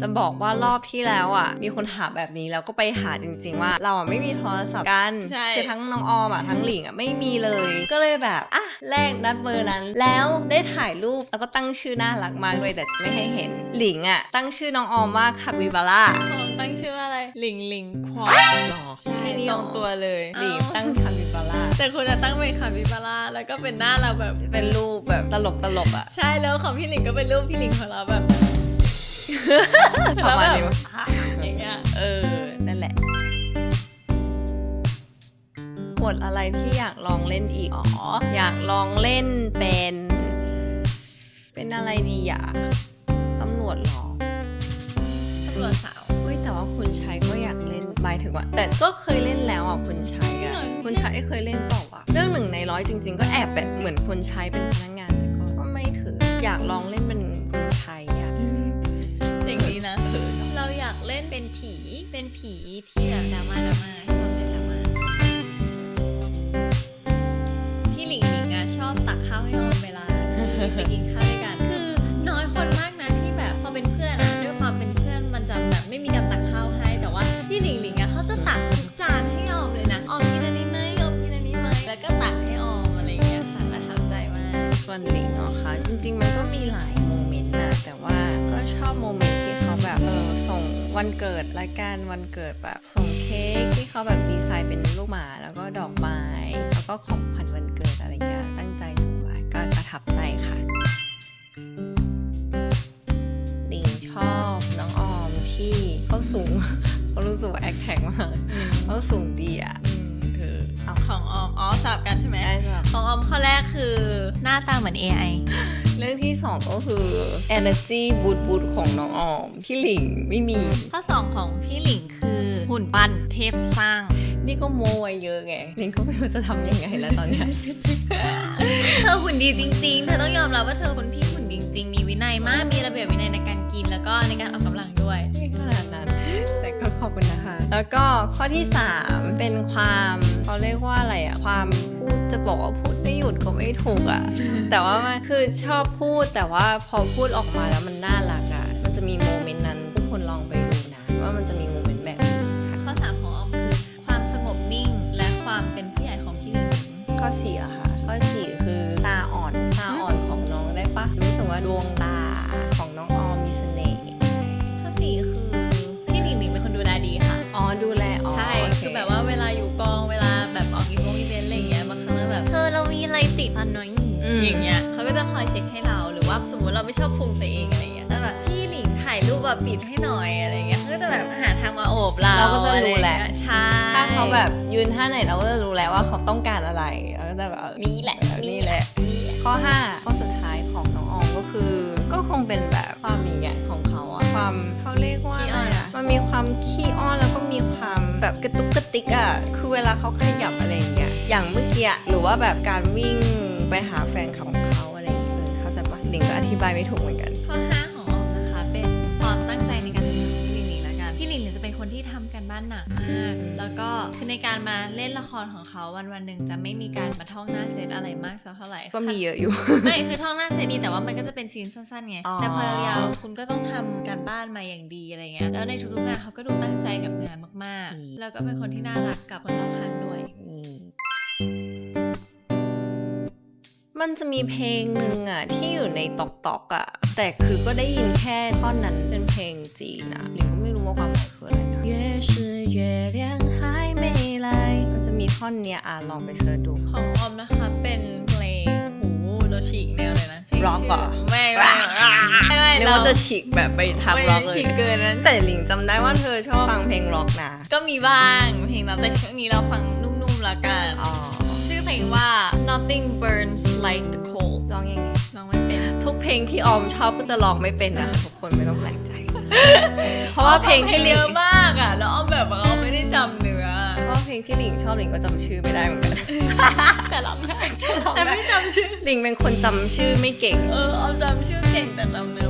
จะบอกว่ารอบที่แล้วอะ มีคนถามแบบนี้แล้วก็ไปหาจริง ๆ ว่า เราอะไม่มีโทรศัพท์กันใช่ คือทั้งน้องออมอะทั้งหลิงอะไม่มีเลย ก็เลยแบบอะแลกนัดเบอร์นั้น แล้วได้ถ่ายรูปแล้วก็ตั้งชื่อน่ารักมากด้วยแต่จะไม่ให้เห็นหลิงอะตั้งชื่อน้องออมว่าคาบิบาร่าผมตั้งชื่อว่าอะไรลิงลิงควาหรอใช่แค่นี้ตหรรงตัวเลย หลิงเอ้าตั้งคาบิบาร่าแต่คุณจะตั้งเป็นคาบิบาร่าแล้วก็เป็นหน้าเราแบบ เป็นรูปแบบตลกตลกๆอะ ใช่แล้วของพี่หลิงก็เป็นรูปพี่หลิงของเราแบบ ประมาณนี้แล้วมั้แบบยอย่างเงี้ยเออ นั่นแหละบทอะไรที่อยากลองเล่นอีก อ๋อ อยากลองเล่นเป็น เป็นอะไรดีอะตำรวจเหรอตำรวจสาวเฮ้ยแต่ว่าคุณชัยก็อยากเล่นหมายถึงว่า แต่ก็เคยเล่นแล้วอะคุณชัยจริงอะเหรอคุณชัยเคยเล่นเปล่าวะเรื่องหนึ่งในร้อยจริง ๆ ก็แอบแบบเหมือนคุณชัยเป็นพนักงานแต่ก็ไม่ถือ อยากลองเล่นเป็น เป็นผี เป็นผีที่แบบดราม่าดราม่าชอบเล่นดราม่าพี่หลิงหลิงอะชอบตักข้าวให้ออมเวลาไปกินข้าว วันเกิดรายการวันเกิดแบบส่งเค้กที่เขาแบบดีไซน์เป็นลูกหมาแล้วก็ดอกไม้ แล้วก็ของขวัญวันเกิดอะไรเงี้ยตั้งใจส่งไว้ก็ประทับใจค่ะหลิงชอบน้องออมที่เขาสูงเขารู้สึกว่าแอคแข็งมากเขาสูงดีอะ สลับกันใช่ไหมได้แบบของออมข้อแรกคือหน้าตาเหมือน AI เรื่องที่สองก็คือ energy บูตบูตของน้องออมที่หลิงไม่มี ข้อสองของพี่หลิงคือหุ่นปั้นเทพสร้าง นี่ก็โมไว้เยอะไงหลิงก็ไม่รู้จะทำยังไงแล้วตอนเนี้ยเธอหุ่นดีจริงๆ เธอต้องยอมรับว่าเธอคนที่หุ่นดีจริงมีวินัยมากมีระเบียบวินัยในการกินแล้วก็ในการออกกำลังด้วยไม่ขนาดนั้นแต่ก็ขอบคุณนะคะ แล้วก็ข้อที่ 3 เป็นความเขาเรียกว่าอะไรอะ ความพูดจะบอกว่าพูดไม่หยุดก็ไม่ถูกอะแต่ว่ามันคือชอบพูดแต่ว่าพอพูดออกมาแล้วมันน่ารักอะมันจะมีโมเมนต์นั้นทุกคนลองไปดูนะว่ามันจะมีโมเมนต์แบบนี้ค่ะข้อสามของออมคือความสงบนิ่งและความเป็นผู้ใหญ่ของพี่หลิงข้อสี่อะค่ะ ข้อสี่คือตาอ่อนตาอ่อนของน้องได้ปะรู้สึกว่าดวงตาของน้องออมมีเสน่ห์ข้อสี่คือพี่หลิงหลิงเป็นคนดูแลดีค่ะอ๋อดูแลอ๋อใช่โเคือแบบว่าเวลาอยู่กองเว อืมอย่างเงี้ยเขาก็จะคอยเช็คให้เราหรือว่าสมมติเราไม่ชอบพุงตัวเองอะไรเงี้ยแต่แบบพี่หลิงถ่ายรูปแบบปิดให้หน่อยอะไรเงี้ยเขาก็จะแบบหาทางมาโอบเราเราก็จะรู้แหละอไรเงี้ยใช่ถ้าเขาแบบยืนท่าไหนเราก็จะรู้แล้วว่าเขาต้องการอะไรเราก็จะแบบเออนี่แหละนี่แหละ ข้อ5ข้อสุดท้ายของน้องออมก็คือ ก็คงเป็นแบบความหยิ่งใหญ่ของเขาอะความเขาเรียกว่าอะไรอะมันมีความขี้อ้อนแล้วก็มีความแบบกระตุกกระติกอะคือเวลาเขาขยับอะไรอย่างเงี้ยอย่างเมื่อกี้อะหรือว่าแบบการวิ่งไปหาแฟน ของเขาอะไรอย่างเงี้ยเขาใจะปะหลิงก็อธิบายไม่ถูกเหมือนกัน ข้อห้าของออมนะคะ เป็นความตั้งใจในการทำงานของพี่หลิงหลิงละกันพี่หลิงหลิงจะเป็นคนที่ทำการบ้านหนักมากแล้วก็คือในการมาเล่นละครของเขาวันวันๆหนึ่งจะไม่มีการมาท่องหน้าเซตอะไรมากสักเท่าไหร่ ก็มีเยอะอยู่ ไม่คือท่องหน้าเซตดีแต่ว่ามันก็จะเป็นซีนสั้นๆไง อ๋อ แต่พอยาวๆคุณก็ต้องทำการบ้านมาอย่างดีอะไรเงี้ย แล้วในทุกๆงานเขาก็ดูตั้งใจกับงานมากๆ แล้วก็เป็นคนที่น่ารักกับคนรอบข้างด้วยมันจะมีเพลงหนึ่งอ่ะ ที่อยู่ในตอกตอกอ่ะ แต่คือก็ได้ยินแค่ท่อนนั้นเป็นเพลงจีนอ่ะหลิงก็ไม่รู้ว่าความหมายคืออะไรนะ越是月亮还没来มันจะมีท่อนเนี้ยอ่ะ ลองไปเสิร์ชดู ของออมนะคะเป็นเพลงหูเราฉีกแนวเลยนะเพลง Rock ชื่ เหรอ ไม่ไม่ไม่ไม่ นึกว่าจะฉีกแบบไปทางร็อกเล ฉี ย กเกินนั้น แต่หลิงจำได้ว่าเธอชอบฟังเพลงร็อกนะ ก็มีบ้างเพลงเราแต่ช่วงนี้เราฟังนุ่มๆละกัน อ๋อ ชื่อ เพลงว่า Nothing Burns Like the Coal ร้องยังไงลองไม่เป็น ทุกเพลงที่ออมชอบก็จะร้องไม่เป็นนะทุกคนไม่ต้องแปลกใจ เพราะว่าเพลงที่หลิเยงอะมากอะ แล้วออมแบบว่าออมไม่ได้จำเนื้อเพราะว่าเพลงที่หลิงชอบหลิงก็จำชื่อไม่ได้เหมือนกัน แต่ร้องได้แต่ไม่จำชื่อ หลิงเป็นคนจำชื่อไม่เก่ง เออออมจำชื่อเก่งแต่จำเนื้อ